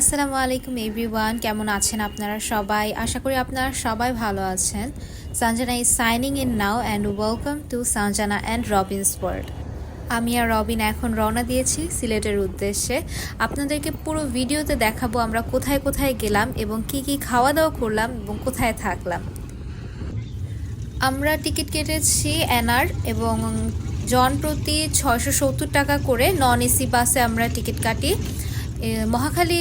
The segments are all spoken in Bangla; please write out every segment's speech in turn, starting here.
আসসালামু আলাইকুম এভরিওয়ান, কেমন আছেন আপনারা সবাই? আশা করি আপনারা সবাই ভালো আছেন। Sanjana is signing in now and welcome to Sanjana and Robin's world আমি আর রবিন এখন রওনা দিয়েছি সিলেটের উদ্দেশ্যে। আপনাদেরকে পুরো ভিডিওতে দেখাবো আমরা কোথায় কোথায় গেলাম এবং কি কি খাওয়া দাওয়া করলাম এবং কোথায় থাকলাম। আমরা টিকিট কেটেছি এনআর এবং জন প্রতি ছয়শো সত্তর টাকা করে নন এসি বাসে আমরা টিকিট কাটি। মহাখালী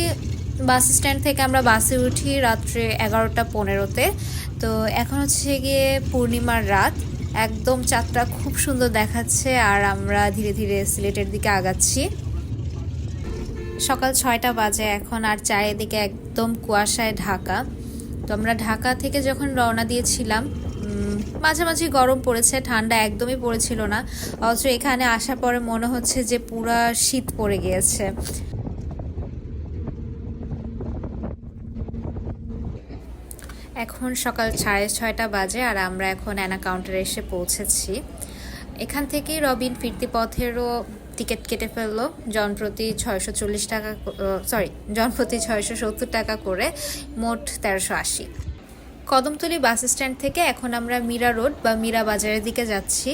বাস স্ট্যান্ড থেকে আমরা বাসে উঠি রাত্রে এগারোটা পনেরোতে। তো এখন হচ্ছে গিয়ে পূর্ণিমার রাত। একদম চাঁদটা খুব সুন্দর দেখাচ্ছে আর আমরা ধীরে ধীরে সিলেটের দিকে আগাচ্ছি। সকাল ছয়টা বাজে এখন আর চারিদিকে একদম কুয়াশায় ঢাকা। তো আমরা ঢাকা থেকে যখন রওনা দিয়েছিলাম মাঝামাঝি গরম পড়েছে, ঠান্ডা একদমই পড়েছিল না। অথচ এখানে আসার পরে মনে হচ্ছে যে পুরা শীত পড়ে গিয়েছে। এখন সকাল সাড়ে ছয়টা বাজে আর আমরা এখন অ্যানা কাউন্টারে এসে পৌঁছেছি। এখান থেকেই রবিন ফিরতি পথেরও টিকিট কেটে ফেলল। জনপ্রতি ছয়শো চল্লিশ টাকা সরি জনপ্রতি ছয়শো সত্তর টাকা করে মোট তেরোশো আশি কদমতলী বাস স্ট্যান্ড থেকে এখন আমরা মীরা রোড বা মীরা বাজারের দিকে যাচ্ছি।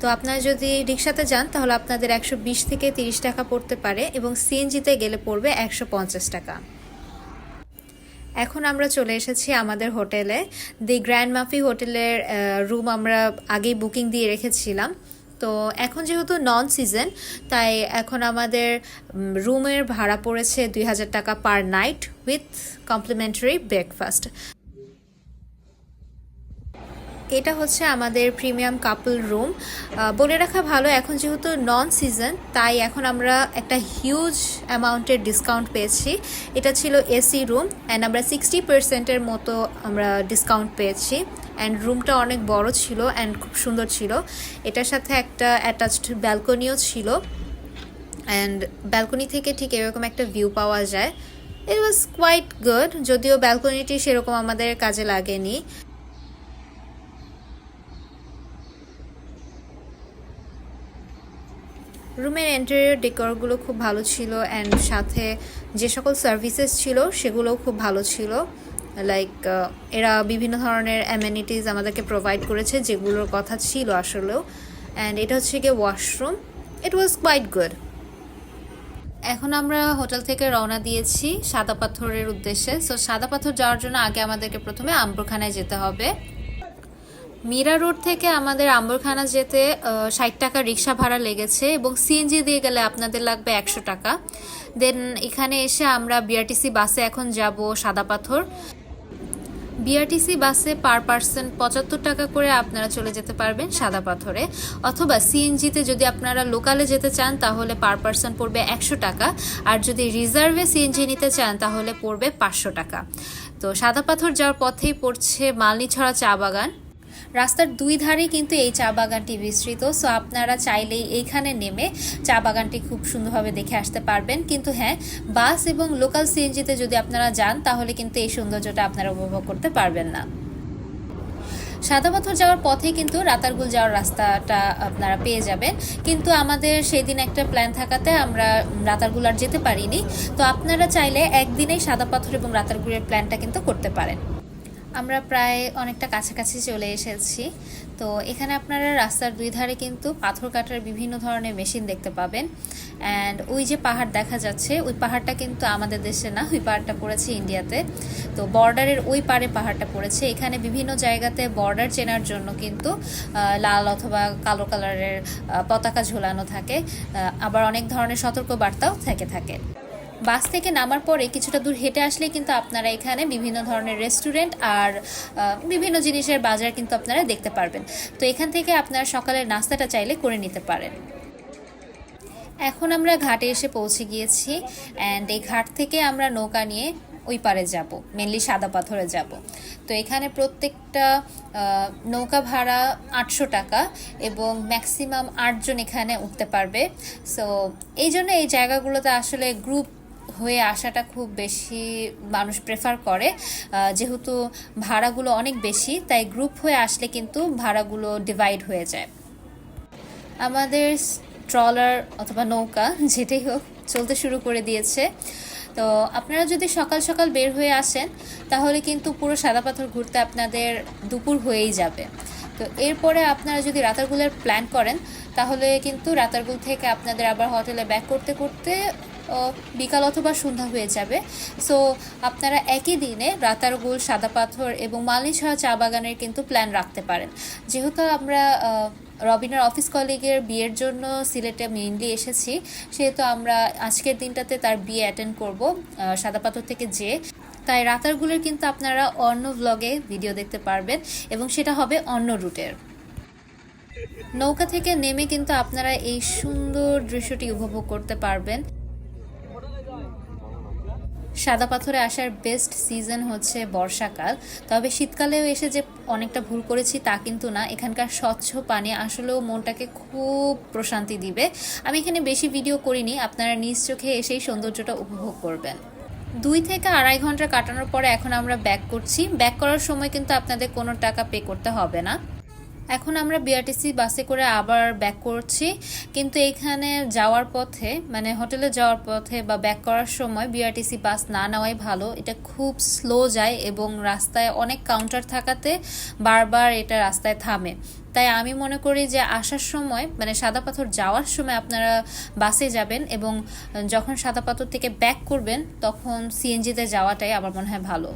তো আপনারা যদি রিক্সাতে যান, তাহলে আপনাদের একশো বিশ থেকে তিরিশ টাকা পড়তে পারে এবং সিএনজিতে গেলে পড়বে একশো পঞ্চাশ টাকা। এখন আমরা চলে এসেছি আমাদের হোটেলে। দি গ্র্যান্ড মাফি হোটেলের রুম আমরা আগেই বুকিং দিয়ে রেখেছিলাম। তো এখন যেহেতু নন সিজন তাই এখন আমাদের রুমের ভাড়া পড়েছে দুই হাজার টাকা per night with complimentary breakfast এটা হচ্ছে আমাদের প্রিমিয়াম কাপল রুম। বলে রাখা ভালো, এখন যেহেতু নন সিজন তাই এখন আমরা একটা হিউজ অ্যামাউন্টের ডিসকাউন্ট পেয়েছি। এটা ছিল এসি রুম অ্যান্ড আমরা সিক্সটি পার্সেন্টের মতো আমরা ডিসকাউন্ট পেয়েছি। অ্যান্ড রুমটা অনেক বড় ছিল অ্যান্ড খুব সুন্দর ছিল। এটার সাথে একটা অ্যাটাচড ব্যালকনিও ছিল। অ্যান্ড ব্যালকনি থেকে ঠিক এরকম একটা ভিউ পাওয়া যায়। ইট ওয়াজ কোয়াইট গুড যদিও ব্যালকনিটি সেরকম আমাদের কাজে লাগেনি। রুমের এন্টেরিয়র ডেকোরগুলো খুব ভালো ছিল অ্যান্ড সাথে যে সকল সার্ভিসেস ছিল সেগুলোও খুব ভালো ছিল। লাইক এরা বিভিন্ন ধরনের অ্যামেনিটিস আমাদেরকে প্রোভাইড করেছে যেগুলোর কথা ছিল আসলেও। অ্যান্ড এটা হচ্ছে গিয়ে washroom it was quite good এখন আমরা হোটেল থেকে রওনা দিয়েছি সাদা পাথরের উদ্দেশ্যে। সো সাদা পাথর যাওয়ার জন্য আগে আমাদেরকে প্রথমে আম্বরখানায় যেতে হবে। মীরা রোড থেকে আমাদের আম্বরখানা যেতে ষাট টাকা রিক্সা ভাড়া লেগেছে এবং সিএনজি দিয়ে গেলে আপনাদের লাগবে একশো টাকা। দেন এখানে এসে আমরা বিআরটিসি বাসে এখন যাব সাদা পাথর। বিআরটিসি বাসে পার পার্সন পঁচাত্তর টাকা করে আপনারা চলে যেতে পারবেন সাদা পাথরে। অথবা সিএনজিতে যদি আপনারা লোকালে যেতে চান, তাহলে পার পার্সন পড়বে একশো টাকা। আর যদি রিজার্ভে সিএনজি নিতে চান, তাহলে পড়বে পাঁচশো টাকা। তো সাদা পাথর যাওয়ার পথেই পড়ছে মালনিছড়া চা বাগান। রাস্তার দুই ধারে কিন্তু এই চা বাগানটি বিস্তৃত সো আপনারা চাইলেই এইখানে নেমে চা বাগানটি খুব সুন্দরভাবে দেখে আসতে পারবেন। কিন্তু হ্যাঁ বাস এবং লোকাল সিএনজিতে যদি আপনারা যান, তাহলে কিন্তু এই সৌন্দর্যটা আপনারা উপভোগ করতে পারবেন না। সাদা পাথর যাওয়ার পথে কিন্তু রাতারগুল যাওয়ার রাস্তাটা আপনারা পেয়ে যাবেন। কিন্তু আমাদের সেই দিন একটা প্ল্যান থাকাতে আমরা রাতারগুল আর যেতে পারিনি। তো আপনারা চাইলে একদিনেই সাদা পাথর এবং রাতারগুলের প্ল্যানটা কিন্তু করতে পারেন। আমরা প্রায় অনেকটা কাছাকাছি চলে এসেছি। তো এখানে আপনারা রাস্তার দুই ধারে কিন্তু পাথর কাটার বিভিন্ন ধরনের মেশিন দেখতে পাবেন। অ্যান্ড ওই যে পাহাড় দেখা যাচ্ছে, ওই পাহাড়টা কিন্তু আমাদের দেশে না, ওই পাহাড়টা পড়েছে ইন্ডিয়াতে। তো বর্ডারের ওই পারে পাহাড়টা পড়েছে। এখানে বিভিন্ন জায়গাতে বর্ডার চেনার জন্য কিন্তু লাল অথবা কালো কালারের পতাকা ঝোলানো থাকে। আবার অনেক ধরনের সতর্ক বার্তাও থেকে থাকে। বাস থেকে নামার পরে কিছুটা দূর হেঁটে আসলে কিন্তু আপনারা এখানে বিভিন্ন ধরনের রেস্টুরেন্ট আর বিভিন্ন জিনিসের বাজার কিন্তু আপনারা দেখতে পারবেন। তো এখান থেকে আপনারা সকালের নাস্তাটা চাইলে করে নিতে পারেন। এখন আমরা ঘাটে এসে পৌঁছে গিয়েছি অ্যান্ড এই ঘাট থেকে আমরা নৌকা নিয়ে ওই পারে যাব মেনলি সাদা পাথরে যাব। তো এখানে প্রত্যেকটা নৌকা ভাড়া আটশো টাকা এবং ম্যাক্সিমাম আটজন এখানে উঠতে পারবে। সো এই জন্য এই জায়গাগুলোতে আসলে গ্রুপ হয়ে আসাটা খুব বেশি মানুষ প্রেফার করে। যেহেতু ভাড়াগুলো অনেক বেশি, তাই গ্রুপ হয়ে আসলে কিন্তু ভাড়াগুলো ডিভাইড হয়ে যায়। আমাদের ট্রলার অথবা নৌকা, যেটাই হোক, চলতে শুরু করে দিয়েছে। তো আপনারা যদি সকাল সকাল বের হয়ে আসেন, তাহলে কিন্তু পুরো সাদা পাথর ঘুরতে আপনাদের দুপুর হয়েই যাবে। তো এরপরে আপনারা যদি রাতারগুলের প্ল্যান করেন, তাহলে কিন্তু রাতারগুল থেকে আপনাদের আবার হোটেলে ব্যাক করতে করতে বিকাল অথবা সন্ধ্যা হয়ে যাবে। সো আপনারা একই দিনে রাতারগুল সাদা পাথর এবং মালিছড়া চা বাগানের কিন্তু প্ল্যান রাখতে পারেন। যেহেতু আমরা রবিনের অফিস কলিগের বিয়ের জন্য সিলেটে মেইনলি এসেছি, সেহেতু আমরা আজকের দিনটাতে তার বিয়ে অ্যাটেন্ড করব সাদা পাথর থেকে যে। তাই রাতারগুলোর কিন্তু আপনারা অন্য ব্লগে ভিডিও দেখতে পারবেন এবং সেটা হবে অন্য রুটের নৌকা থেকে নেমে কিন্তু আপনারা এই সুন্দর দৃশ্যটি উপভোগ করতে পারবেন। সাদা পাথরে আসার বেস্ট সিজন হচ্ছে বর্ষাকাল। তবে শীতকালেও এসে যে অনেকটা ভুল করেছি তা কিন্তু না। এখানকার স্বচ্ছ পানি আসলেও মনটাকে খুব প্রশান্তি দিবে। আমি এখানে বেশি ভিডিও করিনি, আপনারা নিজ চোখে এসেই সৌন্দর্যটা উপভোগ করবেন। দুই থেকে আড়াই ঘণ্টা কাটানোর পরে এখন আমরা ব্যাক করছি। ব্যাক করার সময় কিন্তু আপনাদের কোনো টাকা পে করতে হবে না। এখন আমরা বিআরটিসি বাসে করে আবার ব্যাক করছি। কিন্তু এখানে যাওয়ার পথে মানে হোটেলে যাওয়ার পথে বা ব্যাক করার সময় বিআরটিসি বাস না নেওয়াই ভালো। এটা খুব স্লো যায় এবং রাস্তায় অনেক কাউন্টার থাকাতে বারবার এটা রাস্তায় থামে। তাই আমি মনে করি যে আসার সময় মানে সাদা পাথর যাওয়ার সময় আপনারা বাসে যাবেন এবং যখন সাদা পাথর থেকে ব্যাক করবেন, তখন সিএনজিতে যাওয়াটাই আমার মনে হয় ভালো।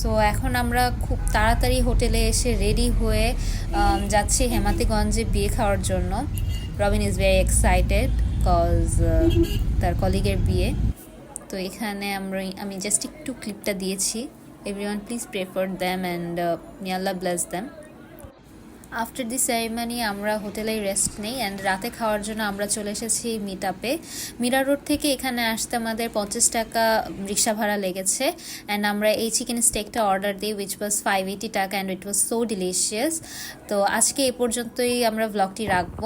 সো এখন আমরা খুব তাড়াতাড়ি হোটেলে এসে রেডি হয়ে um, যাচ্ছি হেমাতিগঞ্জে বিয়ে খাওয়ার জন্য। Robin is very excited cause তার কলিগের বিয়ে। তো এখানে আমরা আমি জাস্ট একটু ক্লিপটা দিয়েছি। Everyone please prefer them and মিয়াল্লা bless them after the ceremony আমরা হোটেলেই রেস্ট নেই অ্যান্ড রাতে খাওয়ার জন্য আমরা চলে এসেছি মিট আপে মিরা রোড থেকে এখানে আসতে আমাদের পঞ্চাশ টাকা রিক্সা ভাড়া লেগেছে অ্যান্ড আমরা এই চিকেন স্টেকটা অর্ডার দিই উইচ ওয়াজ ফাইভ এইটি টাকা and it was so delicious তো আজকে এ পর্যন্তই আমরা ব্লগটি রাখব।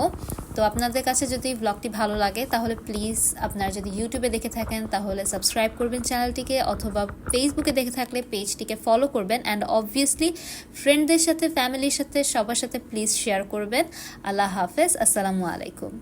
তো আপনাদের কাছে যদি ব্লগটি ভালো লাগে, তাহলে প্লিজ আপনারা যদি ইউটিউবে দেখে থাকেন, তাহলে সাবস্ক্রাইব করবেন চ্যানেলটিকে অথবা ফেসবুকে দেখে থাকলে পেজটিকে ফলো করবেন অ্যান্ড অবভিয়াসলি ফ্রেন্ডদের সাথে ফ্যামিলির সাথে, সবার সাথে প্লিজ শেয়ার করবেন। আল্লাহ হাফেজ, আসসালামু আলাইকুম।